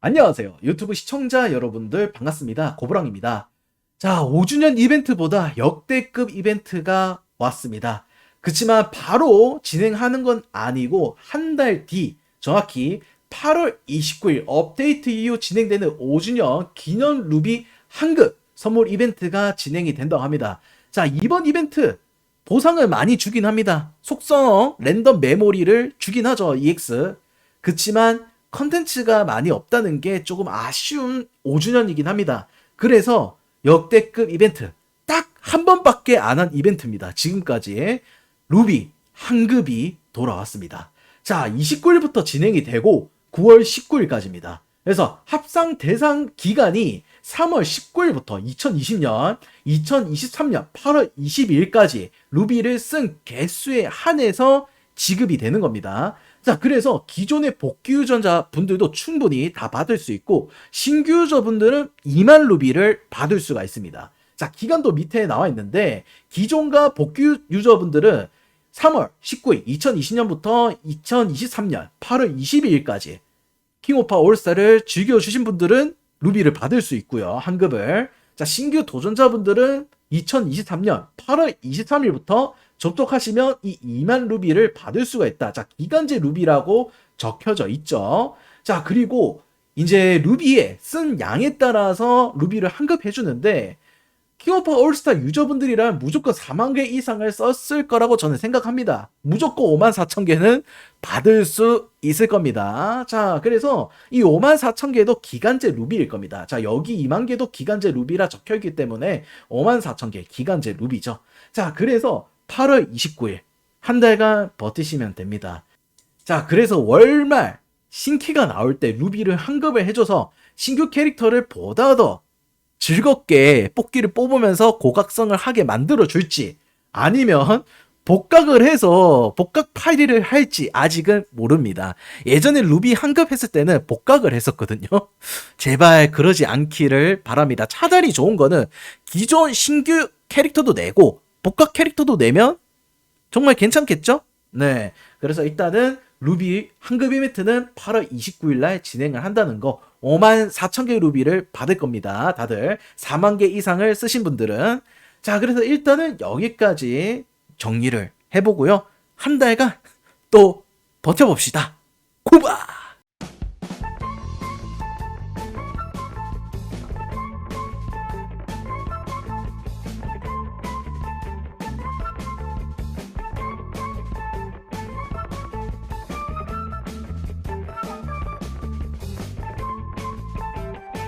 안녕하세요. 유튜브 시청자 여러분들 반갑습니다. 고브랑입니다. 자, 5주년 이벤트보다 역대급 이벤트가 왔습니다. 그치만 바로 진행하는 건 아니고 한 달 뒤, 정확히 8월 29일 업데이트 이후 진행되는 5주년 기념 루비 한급 선물 이벤트가 진행이 된다고 합니다. 자, 이번 이벤트 보상을 많이 주긴 합니다. 속성 랜덤 메모리를 주긴 하죠, EX. 그치만 컨텐츠가 많이 없다는 게 조금 아쉬운 5주년이긴 합니다. 그래서 역대급 이벤트 딱 한 번밖에 안 한 이벤트입니다. 지금까지 루비 한급이 돌아왔습니다. 자, 29일부터 진행이 되고 9월 19일까지입니다. 그래서 합상 대상 기간이 3월 19일부터 2020년, 2023년 8월 22일까지 루비를 쓴 개수에 한해서 지급이 되는 겁니다. 자, 그래서 기존의 복귀 유저자 분들도 충분히 다 받을 수 있고, 신규 유저분들은 2만 루비를 받을 수가 있습니다. 자, 기간도 밑에 나와 있는데, 기존과 복귀 유저분들은 3월 19일, 2020년부터 2023년 8월 22일까지 킹오파 올스타를 즐겨주신 분들은 루비를 받을 수 있고요. 한급을. 자, 신규 도전자분들은 2023년 8월 23일부터 접속하시면 이 2만 루비를 받을 수가 있다. 자, 기간제 루비라고 적혀져 있죠. 자, 그리고 이제 루비에 쓴 양에 따라서 루비를 환급해 주는데 킹오파 올스타 유저분들이란 무조건 4만 개 이상을 썼을 거라고 저는 생각합니다. 무조건 5만 4천 개는 받을 수 있을 겁니다. 자, 그래서 이 5만 4천 개도 기간제 루비일 겁니다. 자, 여기 2만 개도 기간제 루비라 적혀 있기 때문에 5만 4천 개 기간제 루비죠. 자, 그래서 8월 29일 한 달간 버티시면 됩니다. 자, 그래서 월말 신키가 나올 때 루비를 환급을 해줘서 신규 캐릭터를 보다 더 즐겁게 뽑기를 뽑으면서 고각성을 하게 만들어 줄지 아니면 복각을 해서 복각 파이리를 할지 아직은 모릅니다. 예전에 루비 환급했을 때는 복각을 했었거든요. 제발 그러지 않기를 바랍니다. 차라리 좋은 거는 기존 신규 캐릭터도 내고 복각 캐릭터도 내면 정말 괜찮겠죠? 네. 그래서 일단은 루비 한급 이벤트는 8월 29일 날 진행을 한다는 거 5만 4천 개 루비를 받을 겁니다. 다들 4만 개 이상을 쓰신 분들은 자, 그래서 일단은 여기까지 정리를 해보고요. 한 달간 또 버텨봅시다. 고바!